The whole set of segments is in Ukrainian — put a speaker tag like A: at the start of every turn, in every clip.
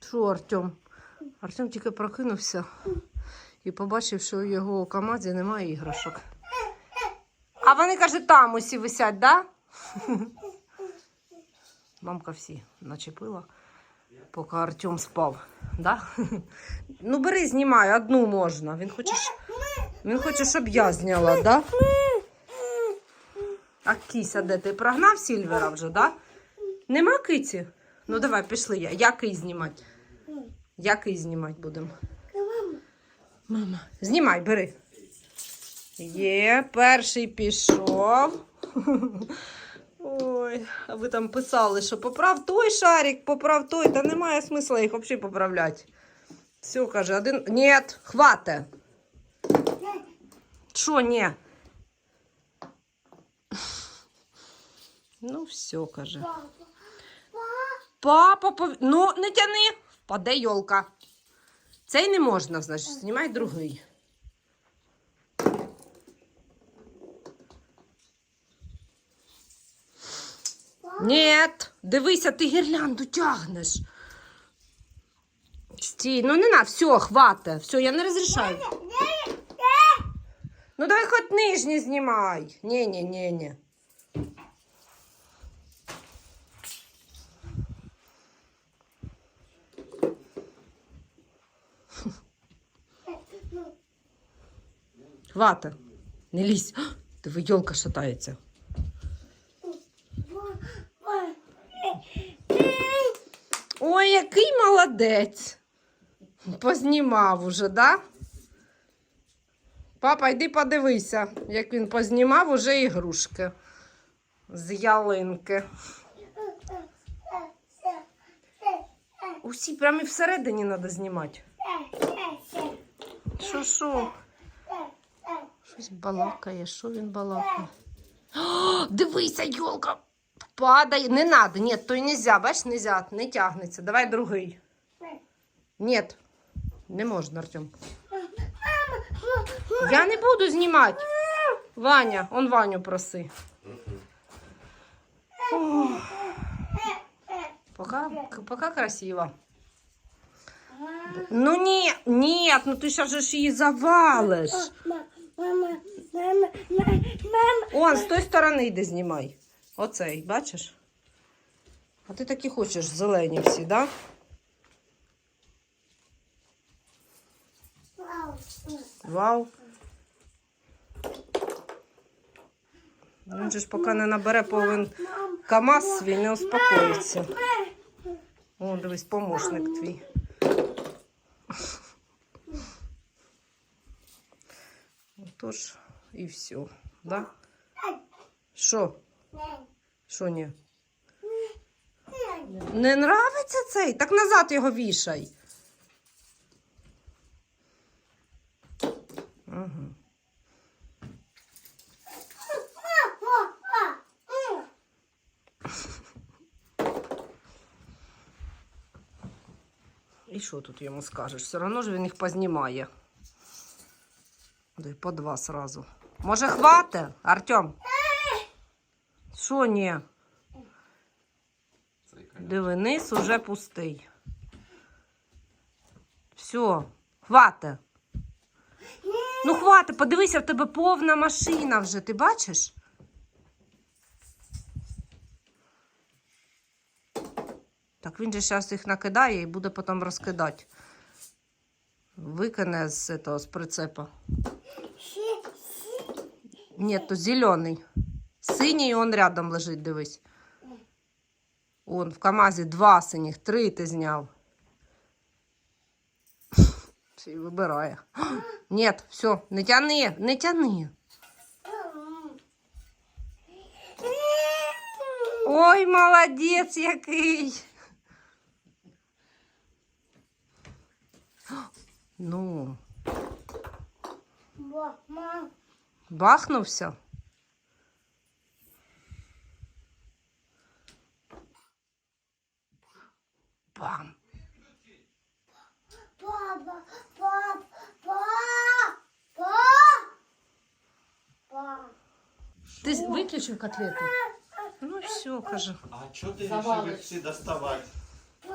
A: Що, Артем? Артем тільки прокинувся і побачив, що у його камазі немає іграшок. А вони, каже, там усі висять, да? Мамка всі начепила, поки Артем спав. Да? Ну, бери, знімай, одну можна. Він хоче, він хоче, щоб я зняла, да? А кися, де ти прогнав Сільвера вже, да? Нема киті? Ну давай, пішли. Я- Який знімати? Який знімати будемо? Мама. Знімай, бери. Є, перший пішов. Ой, а ви там писали, що поправ той шарик, поправ той, та немає смисла їх взагалі поправляти. Все, каже, один. Ні, хвате. Що, ні? Ну, все, каже. Папа, пов... ну не тяни, впаде йолка. Цей не можна, значить, знімай другий. Нет, дивися, ти гірлянду тягнеш. Стій, ну не на, все, хвата. Все, я не розрішаю. Ну давай хоч нижній знімай. Ні, Хвата. Не лізь. Диви, йолка шатається. Ой, який молодець. Познімав уже, да? Папа, йди подивися, як він познімав уже ігрушки з ялинки. Усі прямо всередині треба знімати. Що? Щось балакає, що він балакає? О, дивися, йолка! Падає. Не надо, ні, то й нельзя, бачиш, нельзя, не тягнеться. Давай другий. Ні, не можна, Артем. Я не буду знімати. Ваня, он Ваню проси. Пока, пока красиво. Ну ні, ні, ну ти зараз ж її завалиш.
B: Мама, мама, мама, мама.
A: Он, з тої сторони йди знімай. Оцей, бачиш? А ти такі хочеш зелені всі, да? Вау. Він же ж поки не набере повен КАМАЗ свій, не успокоїться. О, дивись, помощник твій. Отож, і все, да? Що? Що ні? Не нравиться цей? Так назад його вішай. І що тут йому скажеш? Все одно ж він їх познімає. По два сразу. Може, хвате, Артем? Що ні? Диви, низ уже пустий. Все, хвате. Ну, хвате, подивися, в тебе повна машина вже, ти бачиш? Так він же зараз їх накидає і буде потім розкидати. Викине з, того, з прицепа. Ні, то зелений. Синій он рядом лежить, дивись. Он в КАМАЗі два синіх, три ти зняв. Й вибирає. Ні, все, не тяни, не тяни. Ой, молодець який. Ну,
B: Мама.
A: бахнувся. Бам.
B: Папа, папа, папа, папа.
A: Ти з- виключив котлету? Ну, все, каже.
C: А чого ти
D: Завалиш.
C: вирішив їх всі доставати?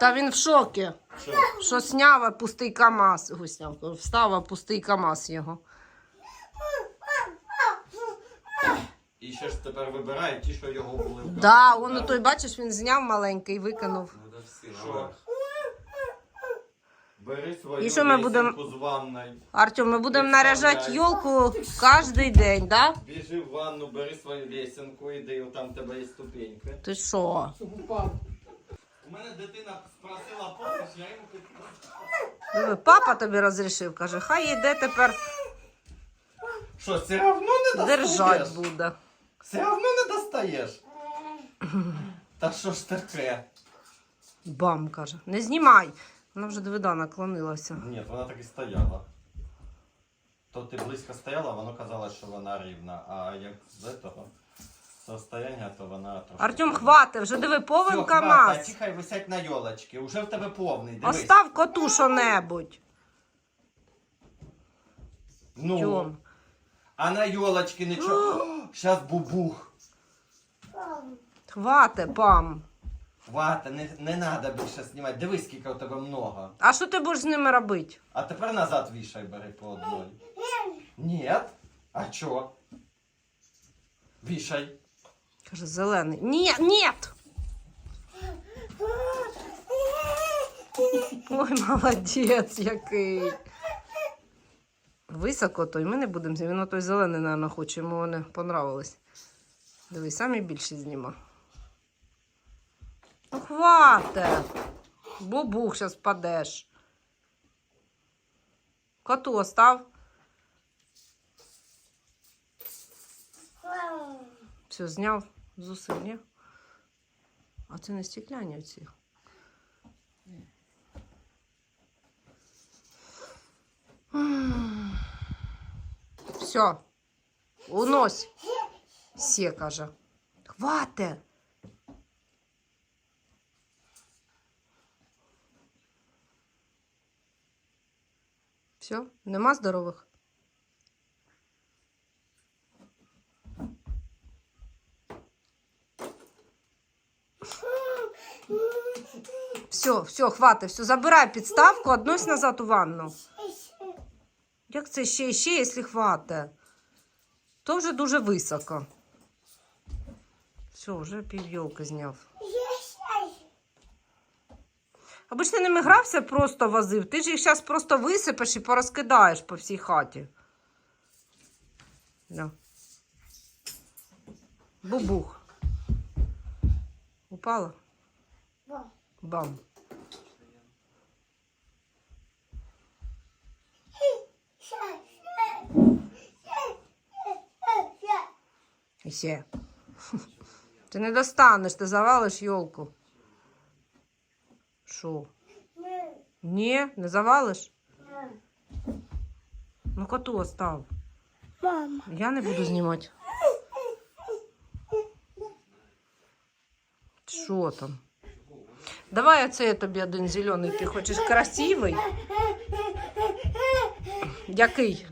A: Та він в шокі.
C: Що?
A: Що сняв пустий КАМАЗ. Гусняв, встав пустий КАМАЗ його.
C: І ще ж тепер вибирає ті, що його були. в
A: Да,
C: камері,
A: он той, бачиш, він зняв маленький і викинув.
C: Що? Бери свою
A: І що ми
C: лесенку
A: будемо-
C: з ванною.
A: Артем, ми будемо наряжати йолку кожен день, да?
C: Біжи в ванну, бери свою лесенку, іди, там в тебе є ступеньки.
A: Ти що?
C: У мене дитина спросила помощь, я йому підказав.
A: Папа тобі розрішив, каже, хай йде тепер
C: Що, все равно не достаєш?
A: держать буде.
C: Все равно не достаєш. Та що ж таке?
A: Бам, каже. Не знімай. Вона вже двида наклонилася.
C: Ні, вона так і стояла. То ти близько стояла, воно казалось, що вона рівна, а як з цього состояння, то вона трошки.
A: Артем, хвати, вже диви, повен
C: Всьо,
A: КАМАЗ.
C: хвата, тихай висять на йолочки. Уже в тебе повний, дивись.
A: Остав коту що-небудь.
C: Ну,
A: Тьом.
C: а на йолочки нічого. Щас бубух.
A: Хвате, пам.
C: Хвата, не, не надо більше знімати. Дивись, скільки у тебе много.
A: А що ти будеш з ними робити?
C: А тепер назад вішай, бери по одній. Ні. А чо? Вішай.
A: Каже, зелений. Ні, ні. Ой, молодець який. Високо той ми не будемо. Він той зелений, мабуть, хоче, йому вони понравились. Дивись, самі більше зніма. Ну, хвате. Бубух, зараз падеш. Коту остав. Все, зняв з уси, ні? А це не стекляні ці. Все. Унось. Все, каже. Хвате. Все, нема здорових. Все, все, хватить, все, забирай підставку, однось назад у ванну. Як це ще і ще, якщо хватить? То вже дуже високо. Все, вже півйолки зняв. Аби ж ти ними грався, просто возив. Ти ж їх зараз просто висипеш і порозкидаєш по всій хаті. Да. Бубух. Упала? Бам. І ще. Ти не достанеш, ти завалиш йолку. Що? Ні, не завалиш? Ну коту остав.
B: Мама.
A: Я не буду знімати. Що там? Давай оце я тобі один зелений. Ти хочеш красивий? Який?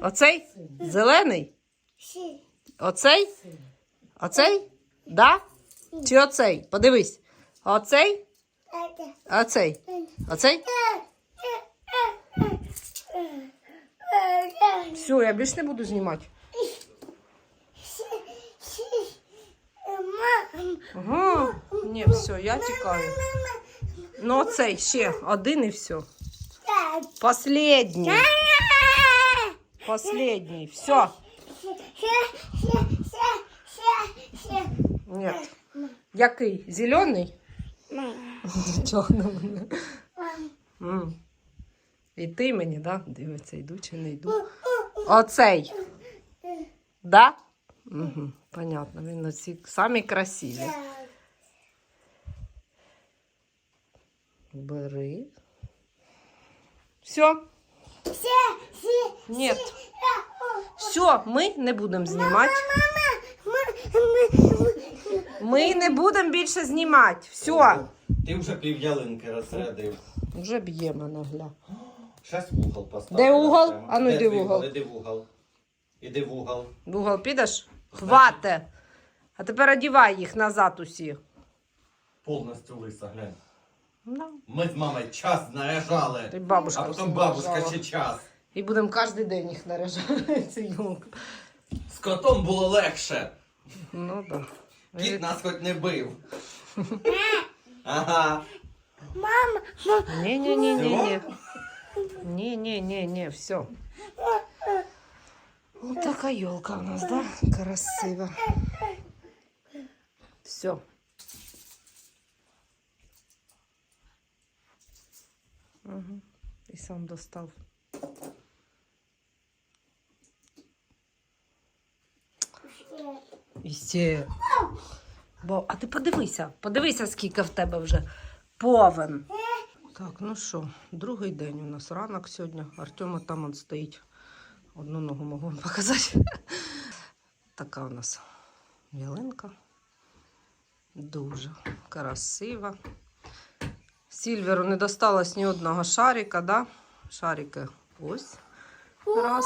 A: Оцей? Зелений? Оцей? Оцей? Да? Чи оцей? Подивись. Оцей? Оцей? Оцей? Все, я більше не буду знімати. Ага. Ні, все, я тікаю. Ну, оцей ще один і все. Последній. Последній. Все. Ні. Який? Зелений? Нічого не мене. І ти мені, да? Дивиться, йду чи не йду. Оцей. Да? Угу, понятно. Він оці самі красиві. Бери. Все. Нет. Все, ми не будемо знімати. Ми не будемо більше знімати. Все.
C: Ти вже пів ялинки розрядив.
A: Вже б'є мене, гля.
C: Щас в угол постав.
A: Де угол?
C: Прямо.
A: А ну,
C: Де
A: йди в
C: твій
A: угол.
C: Іди в угол. Іди в угол.
A: В угол підеш? Хвате. А тепер одівай їх назад усі.
C: Повністю лиса, глянь.
A: Да.
C: Ми з мамою час наряжали.
A: І бабушка
C: а потім бабушка ще час.
A: І будемо кожен день їх наряжати, цю юлку.
C: З котом було легше.
A: Ну так. Да.
C: Кіт нас хоч не бив. Ага.
B: Мама, мама,
A: Не-не-не-не-не. Не-не-не-не, все. Вот такая елка у нас, да? Красиво. Все. Угу. І сам достав. Іще. Бо, а ти подивися, подивися, скільки в тебе вже повен. Так, ну що, другий день у нас ранок сьогодні. Артема там он стоїть. Одну ногу можу вам показати. Така у нас ялинка. Дуже красива. Сільверу не досталось ні одного шарика, да? Шарики ось. Раз.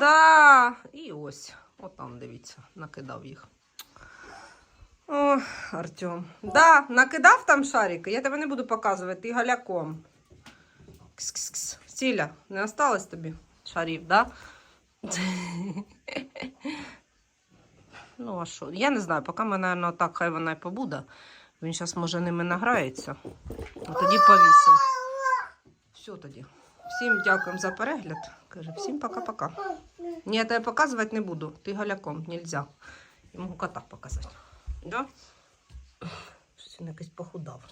A: Да. І ось. От там, дивіться, накидав їх. О, Артем. Да, накидав там шарики. Я тебе не буду показувати, ти галяком. Кс-кс-кс. Сіля, не осталось тобі шарів, да? Ну, а що? Я не знаю, поки ми, мабуть, так хай вона й побуде. Він зараз, може, ними награється. А тоді повісимо. Все тоді. Всім дякуємо за перегляд. Каже, всім пока-пока. Ні, я тебе показувати не буду. Ти галяком, нельзя. Я можу кота показати. Да? Щось він якийсь похудав.